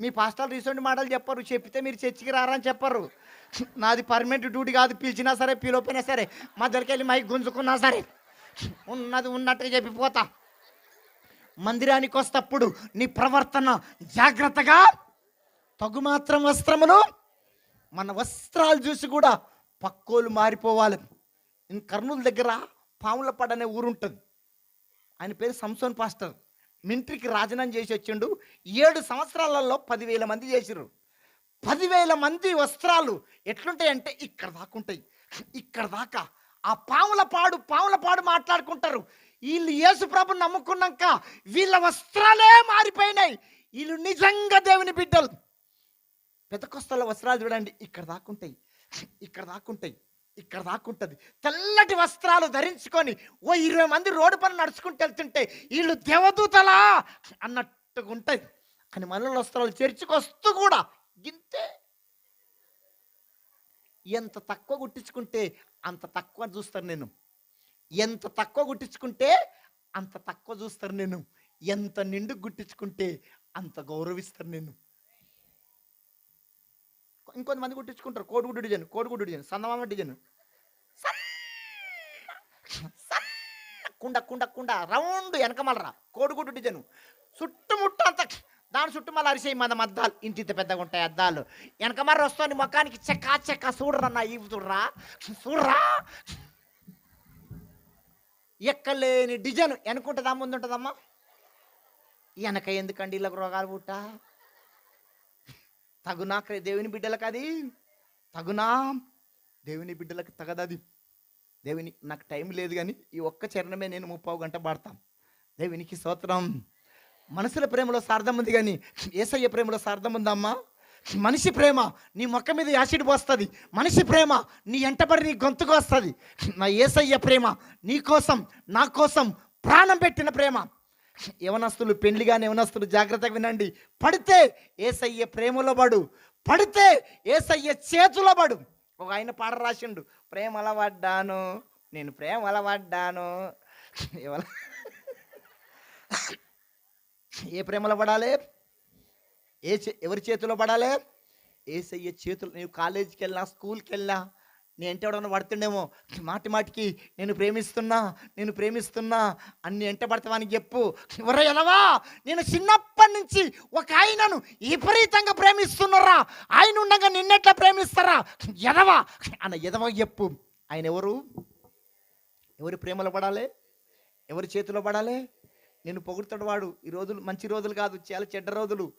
మీ పాస్టల్ recent మాటలు చెప్పరు. చెప్పితే మీరు చర్చికి రారని చెప్పరు. నాది పర్మనెంట్ డ్యూటీ కాదు. పిలిచినా సరే పిలవపోయినా సరే మధ్యలోకి వెళ్ళి మైక్ గుంజుకున్నా సరే ఉన్నది ఉన్నట్టుగా చెప్పిపోతా మందిరానికి వస్తప్పుడు నీ ప్రవర్తన జాగ్రత్తగా తగు మాత్రం వస్త్రములు మన వస్త్రాలు చూసి కూడా పక్కోలు మారిపోవాలి. కర్నూలు దగ్గర పాముల అనే ఊరు ఉంటుంది ఆయన పేరు సంసోన్ పాస్టర్. మింట్రీకి రాజనం చేసి వచ్చిండు. ఏడు సంవత్సరాలలో పదివేల మంది చేసిరు పదివేల మంది వస్త్రాలు ఎట్లుంటాయంటే ఇక్కడ దాకా ఉంటాయి. ఇక్కడ దాకా. ఆ పాముల పాడు పాముల పాడు మాట్లాడుకుంటారు. వీళ్ళు యేసు ప్రభు నమ్ముకున్నాక వీళ్ళ వస్త్రాలే మారిపోయినాయి. వీళ్ళు నిజంగా దేవుని బిడ్డలు. పెద్ద కొస్తల వస్త్రాలు చూడండి ఇక్కడ దాకుంటాయి ఇక్కడ దాకుంటాయి ఇక్కడ దాకుంటుంది తెల్లటి వస్త్రాలు ధరించుకొని ఓ ఇరవై మంది రోడ్డు పని నడుచుకుంటూ వెళ్తుంటే వీళ్ళు దేవదూతలా అన్నట్టుగా ఉంటుంది. కానీ మనలో వస్త్రాలు చేర్చుకొస్తూ కూడా గింతే ఎంత తక్కువ గుట్టించుకుంటే అంత తక్కువ చూస్తారు నేను. ఎంత తక్కువ గుట్టించుకుంటే అంత తక్కువ చూస్తారు నేను. ఎంత నిండు గుట్టించుకుంటే అంత గౌరవిస్తారు నేను. ఇంకొంతమంది కుట్టించుకుంటారు. కోడిగుడ్డు డిజైన్ కోడిగుడ్డు డిజైన్ సన్నమామ డిజైన్. కుండ కుండ కుండ రౌండ్ వెనకమలరా. కోడిగుడ్డు డిజైన్. చుట్టుముట్ట అంత దాని చుట్టూ మళ్ళీ అరిసేయి మన అద్దాలు ఇంటి ఇంత పెద్దగా ఉంటాయి అద్దాలు. వెనకమర్ర వస్తుంది ముఖానికి చెక్క చెక్క నా ఇవి చూడరా? చూడరా? ఎక్కలేని డిజైన్. వెనుకుంటుందా ముందు ఉంటుందమ్మా వెనక ఎందుకండి ఇలా రోగాలు పుట్ట? తగునా దేవుని బిడ్డలకు అది. తగునా దేవుని బిడ్డలకు తగదది దేవుని నాకు టైం లేదు కానీ ఈ ఒక్క చరణమే నేను ముప్పావు గంట పాడతాం. దేవునికి స్తోత్రం. మనసుల ప్రేమలో సార్థం ఉంది కానీ ఏసయ్య ప్రేమలో సార్థం ఉందమ్మా. మనిషి ప్రేమ నీ మొక్క మీద యాసిడ్ పోస్తుంది. మనిషి ప్రేమ నీ ఎంటబడి నీ గొంతుకు వస్తుంది. నా ఏసయ్య ప్రేమ నీ కోసం నా కోసం ప్రాణం పెట్టిన ప్రేమ. యవనస్తులు పెళ్ళిగానే యవనస్తులు జాగ్రత్తగా వినండి. పడితే ఏసయ్య ప్రేమలో పడు. పడితే ఏసయ్య చేతులో పడు. ఒక ఆయన పాట రాసిండు. ప్రేమల పడ్డాను నేను ప్రేమల పడ్డాను ఎవల ఏ ప్రేమలో పడాలి? ఏ చే- ఎవరి చేతిలో పడాలి? ఏసయ్య చేతులు నీవు కాలేజీకి వెళ్ళినా స్కూల్కి వెళ్ళినా నేను ఎంట ఎవడన్నా పడుతుండేమో. మాటి మాటికి నేను ప్రేమిస్తున్నా నేను ప్రేమిస్తున్నా అన్ని ఎంట పడతావని చెప్పు. ఎవరో ఎలవా? నేను చిన్నప్పటి నుంచి ఒక ఆయనను విపరీతంగా ప్రేమిస్తున్నారా? ఆయన ఉండగా నిన్నెట్లా ప్రేమిస్తారా? ఎదవా అన్న ఎదవ చెప్పు. ఆయన ఎవరు? ఎవరి ప్రేమలో పడాలి? ఎవరి చేతిలో పడాలి? నేను పొగుడుతాడు వాడు ఈ రోజులు మంచి రోజులు కాదు చాలా చెడ్డ రోజులు.